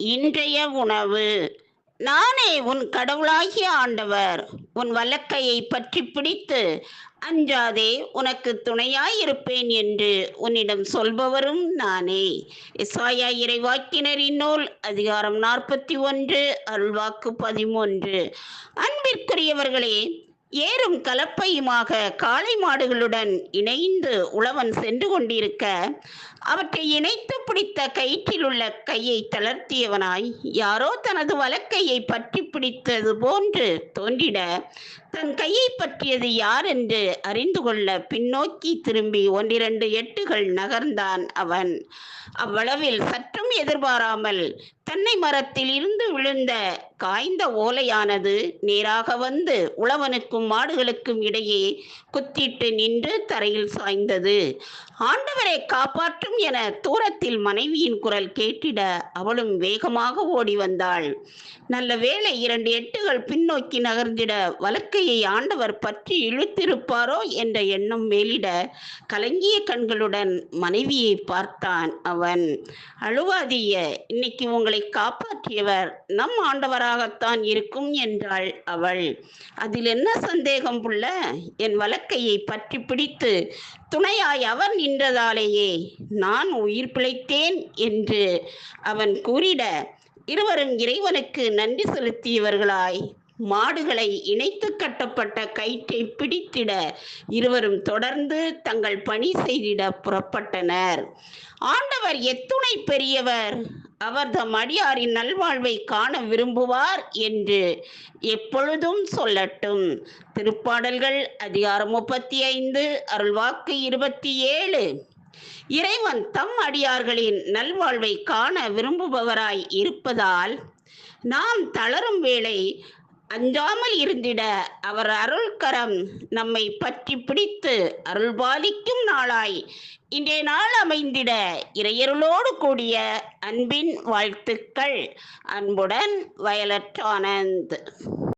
இன்றைய உணவு. நானே உன் கடவுளாகிய ஆண்டவர். உன் வலக்கையை பற்றி பிடித்து அஞ்சாதே உனக்கு துணையாயிருப்பேன் என்று உன்னிடம் சொல்பவரும் நானே. இசாயா இறைவாக்கினரின் நூல் அதிகாரம் நாற்பத்தி ஒன்று அருள்வாக்கு பதிமூன்று. அன்பிற்குரியவர்களே ஏறும் கலப்பையுமாக காளை மாடுகளுடன் இணைந்து உழவன் சென்று கொண்டிருக்க அவற்றை இணைத்து பிடித்த கயிற்றில் உள்ள கையை தளர்த்தியவனாய் யாரோ தனது வலக்கையை பற்றி பிடித்தது போன்று தோன்றிட தன் கையை பற்றியது யார் என்று அறிந்து கொள்ள பின்னோக்கி திரும்பி ஒன்றிரண்டு எட்டுகள் நகர்ந்தான் அவன். அவ்வளவில் சற்றும் எதிர்பாராமல் தென்னை மரத்தில் இருந்து விழுந்த காய்ந்த ஓலையானது நேராக வந்து உழவனுக்கும் மாடுகளுக்கும் இடையே குத்திட்டு நின்று தரையில் சாய்ந்தது. ஆண்டவரை காப்பாற்றும் என தூரத்தில் மனைவியின் குரல் கேட்டிட அவளும் வேகமாக ஓடி வந்தாள். நல்ல வேளை இரண்டு எட்டுகள் பின்னோக்கி நகர்ந்திட வழக்கு வலக்கையை ஆண்டவர் பற்றி இழுத்திருப்பாரோ என்ற எண்ணம் மேலிட கலங்கிய கண்களுடன் மனைவியை பார்த்தான் அவன். அழுவாதிய இன்னைக்கு உங்களை காப்பாற்றியவர் நம் ஆண்டவராகத்தான் இருக்கும் என்றாள் அவள். அதில் என்ன சந்தேகம் புள்ள? என் வலக்கையை பற்றி பிடித்து துணையாய் அவர் நின்றதாலேயே நான் உயிர் பிழைத்தேன் என்று அவன் கூறிட இருவரும் இறைவனுக்கு நன்றி செலுத்தியவர்களாய். மாடுகளை இணைத்து கட்டப்பட்ட கயிற்றை பிடித்திட இருவரும் தொடர்ந்து தங்கள் பணி செய்திட புறப்பட்டனர். ஆண்டவர் எத்துணை பெரியவர் அவர் தம் அடியாரின் நல்வாழ்வை காண விரும்புவார் என்று எப்பொழுதும் சொல்லட்டும். திருப்பாடல்கள் அதிகாரம் முப்பத்தி ஐந்து அருள்வாக்கு இருபத்தி ஏழு இறைவன் தம் அடியார்களின் நல்வாழ்வை காண விரும்புபவராய் இருப்பதால் நாம் தளரும் வேளை அஞ்சாமல் இருந்திட அவர் அருள்கரம் நம்மை பற்றி பிடித்து அருள்பாலிக்கும் நாளாய். இன்றைய நாள் அமைந்திட இறையருளோடு கூடிய அன்பின் வாழ்த்துக்கள். அன்புடன் வயலட் ஆனந்த்.